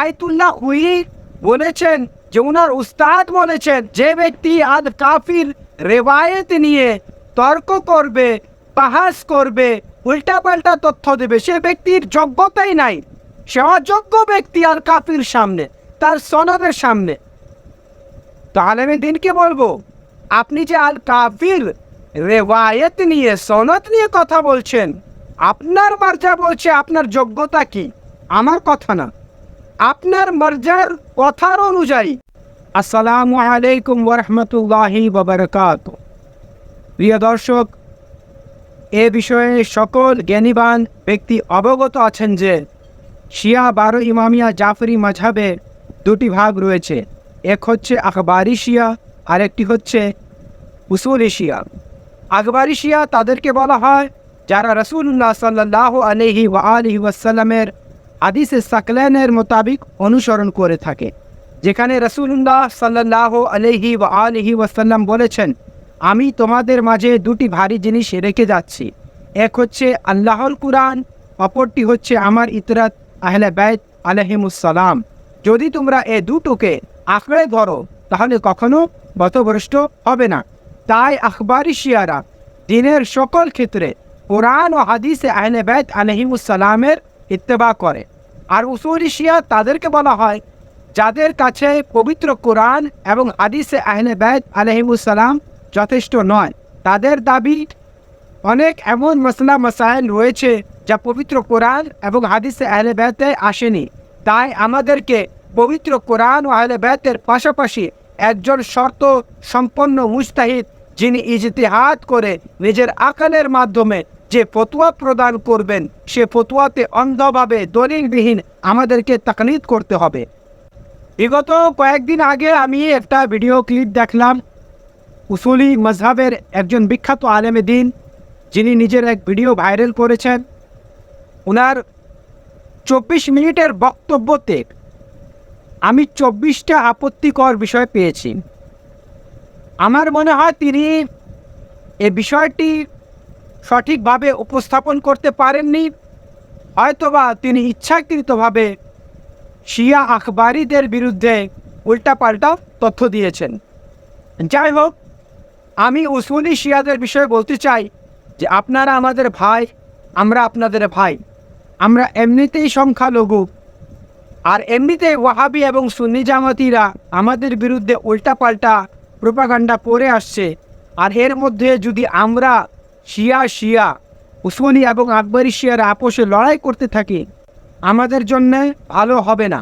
Ayatollah হুই বলেছেন যে ওনার উস্তাদ বলেছেন, যে ব্যক্তি আদ কাফির রেওয়ায়েত নিয়ে তর্ক করবে, বাহাস করবে, উল্টাপাল্টা তথ্য দেবে, সে ব্যক্তির যোগ্যতাই নাই। সে অযোগ্য ব্যক্তি আর কাফির সামনে, তার সনদের সামনে। তো আলেমে দিনকে বলব? আপনি যে আল কাফির রেওয়ায়েত নিয়ে, সনদ নিয়ে কথা বলছেন, আপনার মর্জা বলছে আপনার যোগ্যতা কি? আমার কথা না। আপনার মর্জার কথার অনুযায়ী। আসসালামু আলাইকুম ওরহমতুল্লাহি বাবরকাত প্রিয় দর্শক, এ বিষয়ে সকল জ্ঞানীবান ব্যক্তি অবগত আছেন যে, শিয়া বারো ইমামিয়া জাফরি মাঝাবে দুটি ভাগ রয়েছে। এক হচ্ছে আখবারি শিয়া আর একটি হচ্ছে উসুলি শিয়া। আকবরি শিয়া তাদেরকে বলা হয়, যারা রসুল্লাহ সাল্লাহ আলহি ওয়া আলহি ওয়াসাল্লামের আদিসে সাকলেনের মোতাবিক অনুসরণ করে থাকে, যেখানে রসুল্লাহ সাল্লাহ আলহি ও আলহি ওয়াসাল্লাম বলেছেন, আমি তোমাদের মাঝে দুটি ভারী জিনিস রেখে যাচ্ছি। এক হচ্ছে আল্লাহর কুরআন, অপরটি হচ্ছে আমার ইতরাত আহলে বাইত আলহিমুসালাম যদি তোমরা এ দুটোকে আঁকড়ে ধরো, তাহলে কখনো বতভ্রষ্ট হবে না। তাই আখবারি শিয়ারা দিনের সকল ক্ষেত্রে কোরআন ও হাদিসে আহলে বাইত আলহিমুসালামের ইত্তেবা করে। আর উসুলি শিয়া তাদেরকে বলা হয়, যাদের কাছে পবিত্র কোরআন এবং হাদিসে আহলে বাইত আলহিমুসালাম যথেষ্ট নয়। তাদের দাবি, অনেক এমন মশলা মসাইল রয়েছে যা পবিত্র কোরআন এবং হাদিসে আহলে ব্যাতে আসেনি। তাই আমাদেরকে পবিত্র কোরআন ও আহলে ব্যাতের পাশাপাশি একজন শর্ত সম্পন্ন মুস্তাহিদ যিনি ইজতিহাদ করে নিজের আকালের মাধ্যমে যে ফতুয়া প্রদান করবেন, সে ফতুয়াতে অন্ধভাবে দলিলবিহীন আমাদেরকে তাকলিদ করতে হবে। বিগত কয়েকদিন আগে আমি একটা ভিডিও ক্লিপ দেখলাম। উসুলি মজহাবের একজন বিখ্যাত আলেমে দিন, যিনি নিজের এক ভিডিও ভাইরাল করেছেন। ওনার চব্বিশ মিনিটের বক্তব্যতে আমি চব্বিশটা আপত্তিকর বিষয় পেয়েছি। আমার মনে হয় তিনি এ বিষয়টি সঠিকভাবে উপস্থাপন করতে পারেননি, হয়তোবা তিনি ইচ্ছাকৃতভাবে শিয়া আখবারিদের বিরুদ্ধে উল্টাপাল্টা তথ্য দিয়েছেন। যাই হোক, আমি উসুলি শিয়াদের বিষয়ে বলতে চাই যে আপনারা আমাদের ভাই, আমরা আপনাদের ভাই। আমরা এমনিতেই সংখ্যালঘু। আর এমনিতে ওয়াহাবি এবং সুন্নি জামাতিরা আমাদের বিরুদ্ধে উল্টাপাল্টা প্রোপাগান্ডা করে আসছে। আর এর মধ্যে যদি আমরা শিয়া শিয়া। উসমানি এবং আকবরী শিয়ারা আপোষে লড়াই করতে থাকি। আমাদের জন্যে ভালো হবে না।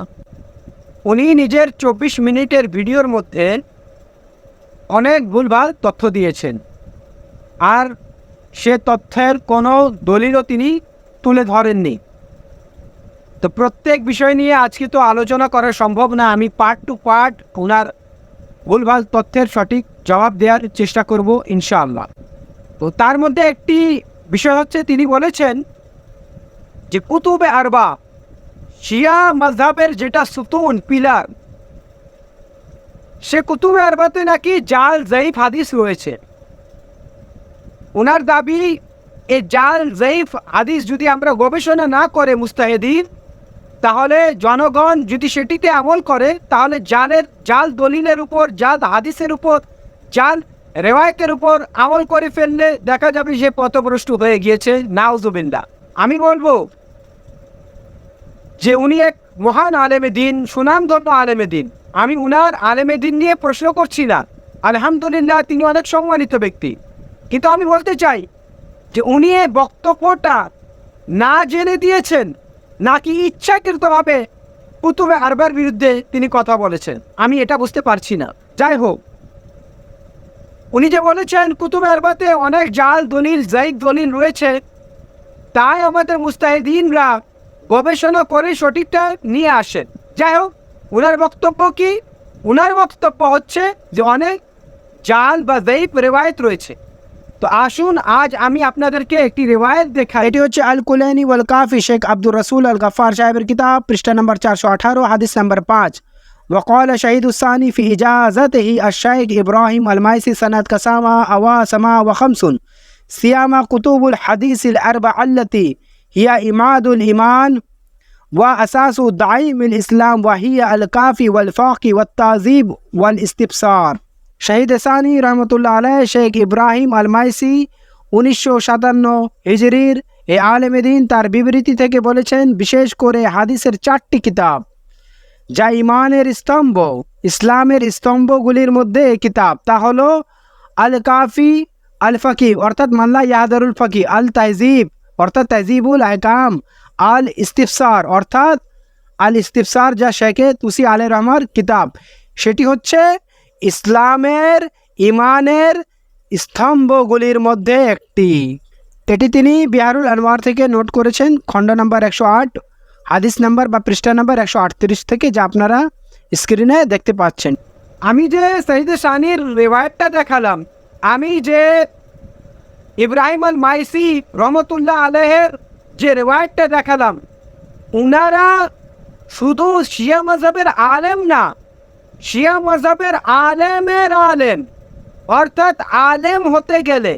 উনি নিজের চব্বিশ মিনিটের ভিডিওর মধ্যে অনেক ভুলভাল তথ্য দিয়েছেন। আর সে তথ্যের কোনো দলিলও তিনি তুলে ধরেননি। তো প্রত্যেক বিষয় নিয়ে আজকে তো আলোচনা করা সম্ভব না। আমি পার্ট টু পার্ট ওনার ভুলভাল তথ্যের সঠিক জবাব দেওয়ার চেষ্টা করব ইনশাআল্লাহ। তো তার মধ্যে একটি বিষয় হচ্ছে, তিনি বলেছেন যে কুতুবে আরবা, শিয়া মজহাবের যেটা সুতুন, পিলার, সে কুতুবে আরবাতে নাকি জাল জয়ীফ হাদিস রয়েছে। ওনার দাবি, এ জাল জয়ীফ হাদিস যদি আমরা গবেষণা না করে মুস্তাহেদিন, তাহলে জনগণ যদি সেটিতে আমল করে, তাহলে জালের, জাল দলিলের উপর, জাল হাদিসের উপর, জাল রেওয়ায়তের উপর আমল করে ফেললে দেখা যাবে সে পথভ্রষ্ট হয়ে গিয়েছে নাউজুবিল্লা আমি বলব যে উনি এক মহান আলেমে দিন, সুনামধন্য আলেমে দিন। আমি উনার আলেমে দিন নিয়ে প্রশ্ন করছি না। আলহামদুলিল্লাহ, তিনি অনেক সম্মানিত ব্যক্তি। কিন্তু আমি বলতে চাই যে উনি এ বক্তব্যটা না জেনে দিয়েছেন, নাকি ইচ্ছাকৃতভাবে কুতুবে আরবার বিরুদ্ধে তিনি কথা বলেছেন। আমি এটা বুঝতে পারছি না। যাই হোক উনি যে বলেছেন, কুতুব আরবাতে অনেক জাল, দলিল জাইক দলিল রয়েছে। তাই আমাদের মুস্তাহিদিনরা গবেষণা করে সঠিকটা নিয়ে আসেন। যাই হোক ওনার বক্তব্য কি? ওনার বক্তব্য হচ্ছে যে অনেক জাল বা জৈব রেওয়ায়ত রয়েছে। তো আসুন, আজ আমি আপনাদেরকে একটি রেওয়ায়ত দেখাই। এটি হচ্ছে আল কুলানি ওয়াল কাফি শেখ আব্দুর রসুল আল গফার সাহেবের কিতাব, পৃষ্ঠা নম্বর চারশো আঠারো, হাদিস নম্বর পাঁচ। وقال شهيد الثاني في إجازته الشيخ إبراهيم المايسي سنة كسامة أوا سما وخمس سيما كتب الحديث الأربعة التي هي إماد الإيمان وأساس دعيم الإسلام وهي الكافي والفاقي والتعذيب والاستبصار শহীদ সানি রহমতুল্লাহ আলাই শেখ ইব্রাহিম আল মাইসি উনিশশো সাতান্ন হিজরির এ আলেমেদিন তার বিবৃতি থেকে বলেছেন বিশেষ করে হাদিসের চারটি কিতাব যা ইমানের স্তম্ভ, ইসলামের স্তম্ভগুলির মধ্যে কিতাব। তা হলো আল কাফি আল ফকি অর্থাৎ মাল্লা ইয়াদারুল ফকি আল তাইজিব অর্থাৎ তাইজিবুল আহকাম আল ইস্তিফসার অর্থাৎ আল ইস্তিফসার যা শেখে তুসি আলে রহমার কিতাব। সেটি হচ্ছে ইসলামের ইমানের স্তম্ভগুলির মধ্যে একটি। এটি তিনি বিহারুল আনোয়ার থেকে নোট করেছেন, খণ্ড নম্বর একশো আট। হাদিস নাম্বার বা পৃষ্ঠা নাম্বার একশো আটত্রিশ থেকে যা আপনারা স্ক্রিনে দেখতে পাচ্ছেন। আমি যে সঈদ শানির রেওয়ায়তটা দেখালাম, আমি যে ইব্রাহিম আল মাইসি রহমতুল্লাহ আলহের যে রেওয়ায়তটা দেখালাম, উনারা শুধু শিয়া মজহবের আলেম না, শিয়া মজহবের আলেমের আলেম। অর্থাৎ আলেম হতে গেলে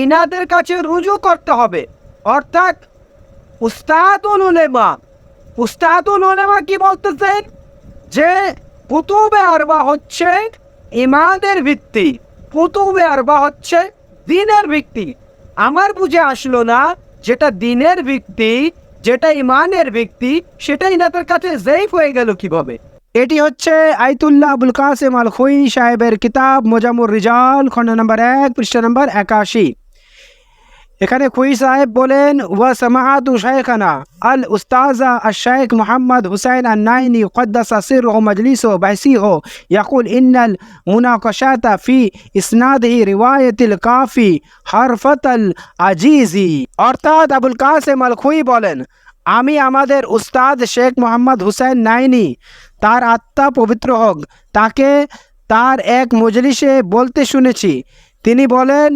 ইনাদের কাছে রুজু করতে হবে। অর্থাৎ উস্তাদুল উলেমা উস্তাদুল উলেমা কি বলতেছেন? যে কুতুবে আরবা হচ্ছে ইমানের ভিত্তি। কুতুবে আরবা হচ্ছে দিনের ভিত্তি। আমার বুঝে আসলো না যেটা দিনের ভিত্তি, যেটা ইমানের ভিত্তি, সেটা ইনাদের কাছে জেইফ হয়ে গেল কীভাবে? এটি হচ্ছে আইতুল্লাহ আবুল কাসেম আল খুই সাহেবের কিতাব মোজামুর রিজাল, খণ্ড নম্বর এক, পৃষ্ঠা নম্বর একাশি। এখানে খুই সাহেব বলেন, ওয়া সামাআতু শাইখানা, আল উস্তাজা আল শাইখ মোহাম্মদ হুসাইন আল নাইনি কদ্দাসা সির ও মজলিস ও বাইসি ও ইয়াকুল ইন্নাল মুনাকশাতা ফি ইসনাদহি রিওয়ায়তিল কাফি হরফত আল আজিজি। অর্থাৎ আবুল কাসেম আল খুই বলেন, আমি আমাদের উস্তাদ শেখ মোহাম্মদ হুসাইন নাইনি, তার আত্মা পবিত্র হোক, তাকে তার এক মজলিসে বলতে শুনেছি। তিনি বলেন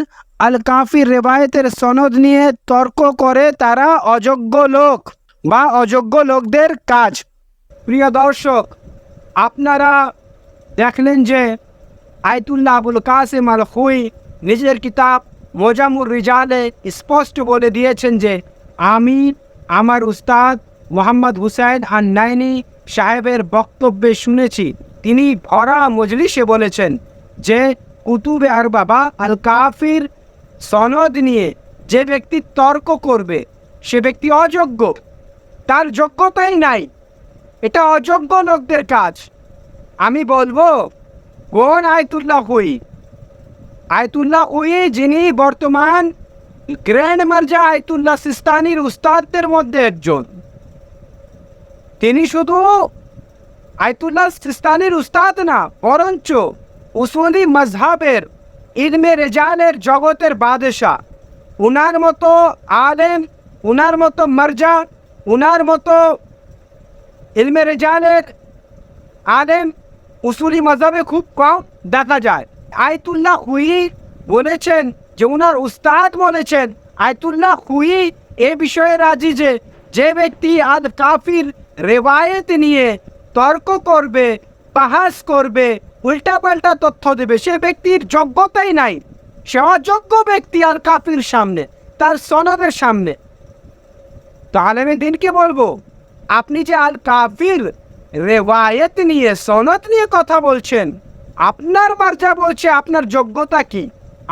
আল কাফির রেবায়েতের সনদ নিয়ে তর্ক করে তারা অযোগ্য লোক বা অযোগ্য লোকদের কাজ। প্রিয় দর্শক, আপনারা দেখলেন যে আয়তুল্লাহ আবুল কাসেম আল খুই নিজের কিতাব মোজামুর রিজালে স্পষ্ট বলে দিয়েছেন যে আমি আমার উস্তাদ মোহাম্মদ হুসাইন আর নাইনি সাহেবের বক্তব্যে শুনেছি। তিনি ভরা মজলিসে বলেছেন যে, কুতুবে আর বাবা আল কাফির সনদ নিয়ে যে ব্যক্তি তর্ক করবে, সে ব্যক্তি অযোগ্য। তার যোগ্যতাই নাই। এটা অযোগ্য লোকদের কাজ। আমি বলব, কোন আয়তুল্লাহ হুই? আয়তুল্লাহ হুই যিনি বর্তমান গ্র্যান্ড মার্জা আয়তুল্লাহ সিস্তানির উস্তাদদের মধ্যে একজন। তিনি শুধু আয়তুল্লাহ সিস্তানির উস্তাদ না, বরঞ্চ উসুলি মজহাবের ইলমে রেজালের জগতের বাদশাহ। উনার মতো আলেম, উনার মতো মর্জা, উনার মতো ইলমে রেজালের আলেম উসুলি মজাবে খুব কম দেখা যায়। আয়তুল্লাহ হুই বলেছেন যে, উনার উস্তাদ বলেছেন, আয়তুল্লাহ হুই এ বিষয়ে রাজি যে যে ব্যক্তি আদ কাফির রেওয়ায়েত নিয়ে তর্ক করবে বাহাস করবে, উল্টাপাল্টা তথ্য দেবে। সে ব্যক্তির যোগ্যতাই নাই। সে অযোগ্য ব্যক্তি আর কাফির সামনে, তার সনদের সামনে। তো আলেমে দিনকে বলব? আপনি যে আল কাফির, রেওয়ায়েত নিয়ে, সনদ নিয়ে কথা বলছেন, আপনার মর্জা বলছে আপনার যোগ্যতা কি?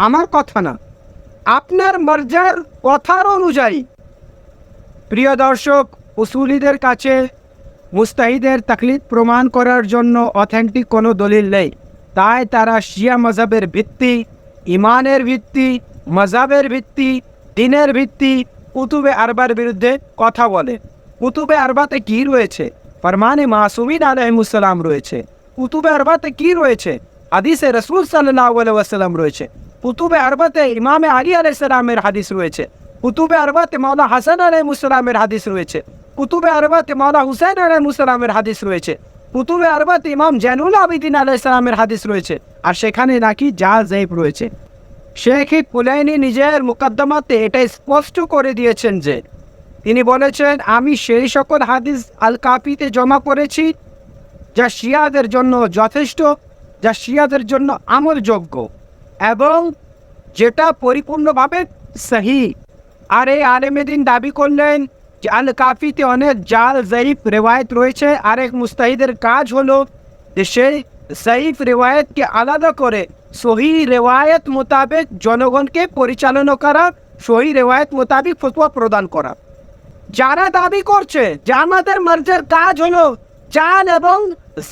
আমার কথা না। আপনার মর্জার কথার অনুযায়ী। প্রিয় দর্শক, উসুলিদের কাছে মুস্তাহিদের তাকলিদ প্রমাণ করার জন্য অথেন্টিক কোনো দলিল নেই। তাই তারা শিয়া মজাবের ভিত্তি, ইমানের ভিত্তি, মজাবের ভিত্তি, দিনের ভিত্তি, কুতুবে আরবার বিরুদ্ধে কথা বলে। কুতুবে আরবাতে কি রয়েছে? ফরমানে মাসুমিন আলহিমুসালাম রয়েছে। কুতুবে আরবাতে কি রয়েছে? হাদিসে রসুল সাল্লাহ রয়েছে। কুতুবে আরবাতে ইমামে আলী আলাইসালামের হাদিস রয়েছে। কুতুবে আরবাতে মাওলা হাসান আলাইমুসালামের হাদিস রয়েছে। কুতুবে আরবাতে মাওলা হুসাইন আলাইমুসালামের হাদিস রয়েছে। কুতুবে আরবাতে ইমাম জেনুল আবিদিন আলাইসালামের হাদিস রয়েছে। আর সেখানে নাকি যা জেব রয়েছে। শেখ কুলাইনি নিজের মুকদ্দমাতে এটা স্পষ্ট করে দিয়েছেন যে, তিনি বলেছেন, আমি সেই সকল হাদিস আল কাফিতে জমা করেছি, যা শিয়াদের জন্য যথেষ্ট, যা শিয়াদের জন্য আমলযোগ্য এবং যেটা পরিপূর্ণভাবে সহি। আর এই আলেমেদিন দাবি করলেন আল কাফিতে অনেক জাল, জয়ীফ রেওয়ায়ত রয়েছে। আরেক মুস্তাহিদের কাজ হলো যে সেই জয়ীফ রেওয়ায়তকে আলাদা করে সহি রেওয়ায়ত মোতাবেক জনগণকে পরিচালনা করা, সহি রেওয়ায়ত মোতাবেক ফতোয়া প্রদান করা। যারা দাবি করছে যে আমাদের মার্জের কাজ হলো চাল এবং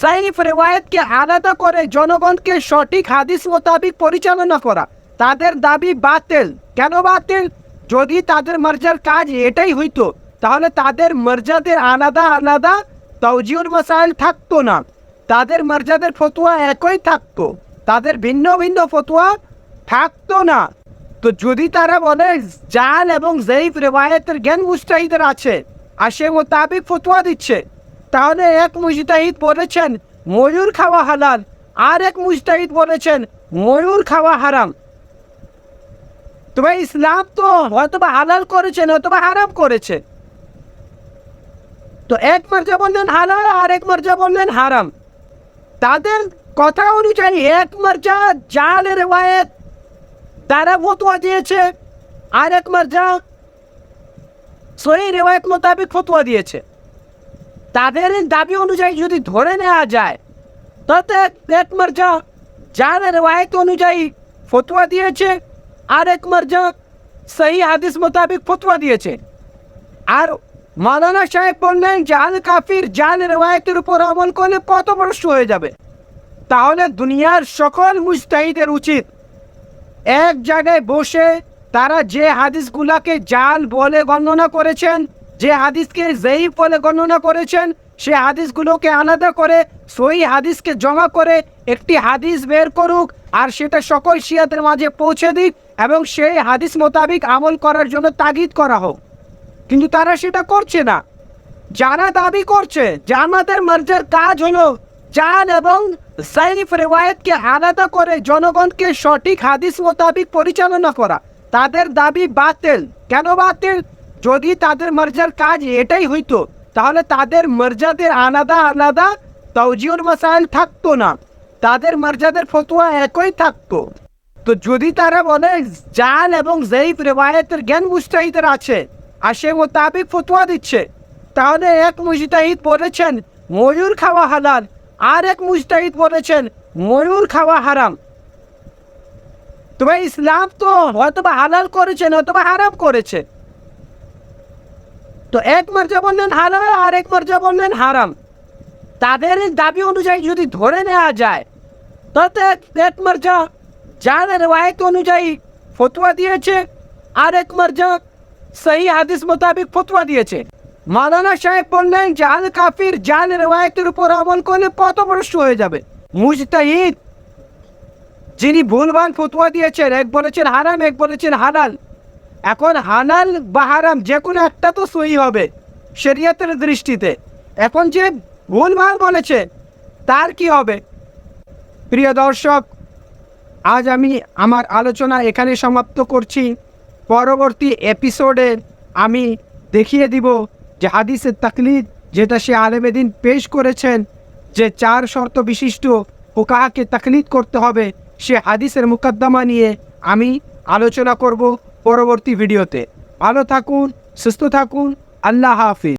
সাইফ রেওয়ায়তকে আলাদা করে জনগণকে সঠিক হাদিস মোতাবিক পরিচালনা করা, তাদের দাবি বাতিল। কেন বাতিল? যদি তাদের মার্জার কাজ এটাই হইতো তাহলে তাদের মর্যাদের আলাদা আলাদা তৌজিউর মশাইল থাকতো না। তাদের মর্যাদের ফতুয়া একই থাকতো। তাদের ভিন্ন ভিন্ন ফতুয়া থাকতো না। তো যদি তারা বলে জাল এবং জয়ীফ রেওয়ায়তের জ্ঞান মুস্তাহিদের আছে আর সে মোতাবিক ফতুয়া দিচ্ছে, তাহলে এক মুজতাহিদ বলেছেন ময়ূর খাওয়া হালাল, আর এক মুজতাহিদ বলেছেন ময়ূর খাওয়া হারাম। তবে ইসলাম তো হয়তোবা হালাল করেছেন অথবা হারাম করেছে। তো এক মর্যা বললেন হালাল আর এক মর্যা বললেন হারাম। তাদের কথা অনুযায়ী এক মর্যা জাল রেওয়ায়ত। তারা ফতোয়া দিয়েছে আর এক মর্যা সহি রেওয়ায়ত মোতাবেক ফতোয়া দিয়েছে। তাদের দাবি অনুযায়ী যদি ধরে নেওয়া যায়, তাতে এক মর্যা যার রেওয়ায়ত অনুযায়ী ফতোয়া দিয়েছে আর এক মর্যা সহি হাদিস মোতাবেক ফতোয়া দিয়েছে। আর মালানা সাহেব বললেন, জাল কাফির জাল রেওয়ায়তের উপর আমল করলে কত পথভ্রষ্ট হয়ে যাবে? তাহলে দুনিয়ার সকল মুস্তাহিদের উচিত এক জায়গায় বসে তারা যে হাদিসগুলাকে জাল বলে গণনা করেছেন, যে হাদিসকে জয়ীফ বলে গণনা করেছেন, সে হাদিসগুলোকে আলাদা করে সই হাদিসকে জমা করে একটি হাদিস বের করুক আর সেটা সকল শিয়াদের মাঝে পৌঁছে দিক এবং সেই হাদিস মোতাবিক আমল করার জন্য তাগিদ করা হোক। কিন্তু তারা সেটা করছে না। যারা দাবি করছে আমাদের মর্জার কাজ হলো চান এবং সাইফ রেওয়ায়তকে আলাদা করে জনগণকে সঠিক হাদিস মোতাবিক পরিচালনা করা। তাদের দাবি বাতিল। কেন বাতিল? যদি তাদের মর্জার কাজ এটাই হইতো, তাহলে তাদের মর্যাদের আলাদা আলাদা তৌজিউর মশাইল থাকতো না। তাদের মর্যাদের ফতোয়া একই থাকতো। তো যদি তারা বলে জাল এবং জয়ীফ রেওয়ায়তের জ্ঞান মুস্তাহিদের আছে আর সে মোতাবিক ফতোয়া দিচ্ছে। তাহলে এক মুজতাহিদ বলেছেন, ময়ূর খাওয়া হালাল। আর এক মুজতাহিদ বলেছেন, ময়ূর খাওয়া হারাম। তবে ইসলাম তো হয়তোবা হালাল করেছেন অথবা হারাম করেছে। তো এক মর্যা বললেন হালাল, আর এক মর্যা বললেন হারাম। তাদের দাবি অনুযায়ী যদি ধরে নেওয়া যায়, তাতে এক মর্যা যার রেওয়ায়ত অনুযায়ী ফতোয়া দিয়েছে, আর এক মর্যা সহি হাদিস মোতাবেক ফতোয়া দিয়েছে মালানা সাহেব বললেন জাল কাফির জাল রেওয়ায়তের উপর আমল করলে কত পথভ্রষ্ট হয়ে যাবে মুজতাহিদ যিনি ভুলভাল ফতোয়া দিয়েছেন এক বলেছেন হারাম এক বলেছেন হালাল এখন হালাল বা হারাম যে কোনো একটা তো সই হবে শরিয়তের দৃষ্টিতে এখন যে ভুলভাল বলেছে তার কি হবে প্রিয় দর্শক আজ আমি আমার আলোচনা এখানে সমাপ্ত করছি। পরবর্তী এপিসোডে আমি দেখিয়ে দিব যে হাদিসের তাকলিদ যেটা সে আলেমেদিন পেশ করেছেন, যে চার শর্ত বিশিষ্ট ফোকাহাকে তাকলিদ করতে হবে, সে হাদিসের মুকদ্দমা নিয়ে আমি আলোচনা করব পরবর্তী ভিডিওতে ভালো থাকুন, সুস্থ থাকুন, আল্লাহ হাফিজ।